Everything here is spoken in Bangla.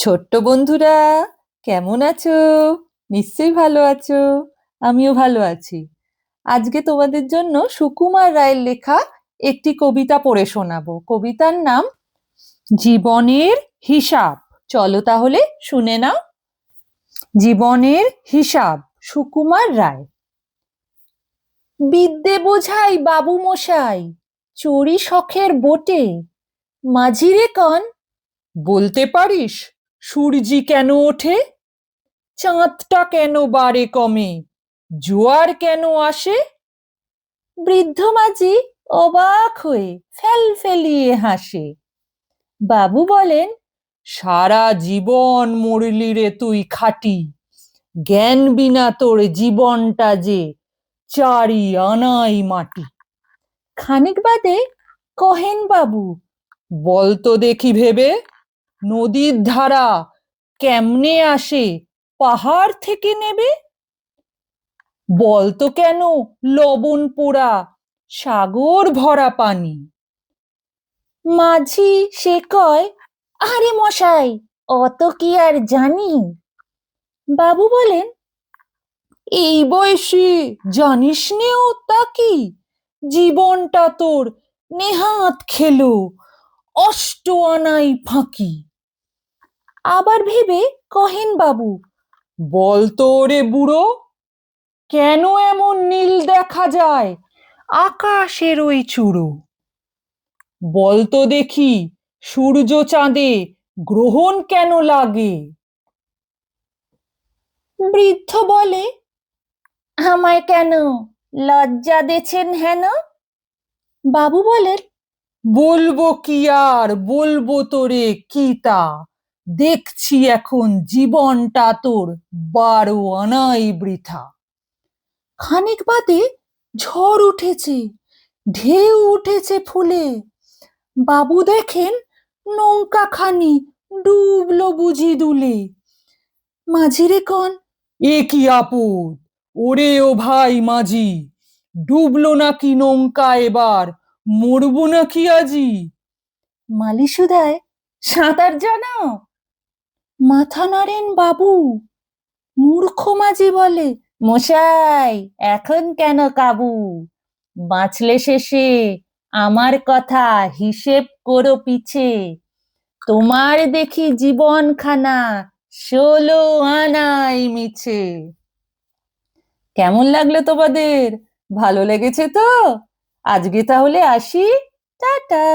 ছোট্ট বন্ধুরা, কেমন আছো? নিশ্চয়ই ভালো আছো। আমিও ভালো আছি। আজকে তোমাদের জন্য সুকুমার রায়ের লেখা একটি কবিতা পড়ে শোনাবো। কবিতার নাম, জীবনের হিসাব। চলো তাহলে শুনে নাও। জীবনের হিসাব, সুকুমার রায়। বিদ্যে বোঝাই বাবু মশাই চড়ি শখের বোটে। মাঝিরে কন, বলতে পারিস? সূর্যি কেন ওঠে? চাঁদটা কেন বাড়ে কমে? জোয়ার কেন আসে? বৃদ্ধ মাঝি অবাক হয়ে ফেল ফেলিয়ে হাসে। বাবু বলেন, সারা জীবন মরলি রে তুই খাটি। জ্ঞান বিনা তোর জীবনটা যে চারি আনাই মাটি। খানিক বাদে কহেন বাবু বলতো দেখি ভেবে। নদীর ধারা কেমনে আসে? পাহাড় থেকে নেবে? বলতো কেন লবণ পোড়া, সাগর ভরা পানি? মাঝি সে কয়, আরে মশাই, অত কি আর জানি? বাবু বলেন, এই বয়সে জানিস নেও তা কি? জীবনটা তোর নেহাত খেলো, অষ্ট আনাই ফাঁকি। আবার ভেবে কহেন বাবু বলতো রে বুড়ো, কেন এমন নীল দেখা যায় আকাশের ওই চূড়ো? বলতো দেখি, সূর্য চাঁদে গ্রহণ কেন লাগে? বৃদ্ধ বলে, আমায় কেন লজ্জা দেছেন হেন? বাবু বলেন, বলব কি আর, বলব তোরে কি তা? দেখছি এখন জীবনটা তোর বারো আনাই বৃথা। খানিক বাদে ঝড় উঠেছে ঢেউ উঠেছে ফুলে। বাবু দেখেন নৌকা খানি ডুবলো বুঝি দুলে। মাঝিরে কন এ কি আপদ? ওরে ও ভাই মাঝি ডুবলো নাকি নৌকা এবার মরবো নাকি আজি? মালিশুদায় সাঁতার জানো? মাথা নাড়েন বাবু, মূর্খ মাঝি বলে, মশাই, এখন কেন কাবু? বাঁচলে শেষে আমার কথা হিসেব করো পিছে। তোমার দেখি জীবনখানা ষোলো আনাই মিছে। কেমন লাগল তোমাদের? ভালো লেগেছে তো? আজকে তাহলে আসি, টাটা।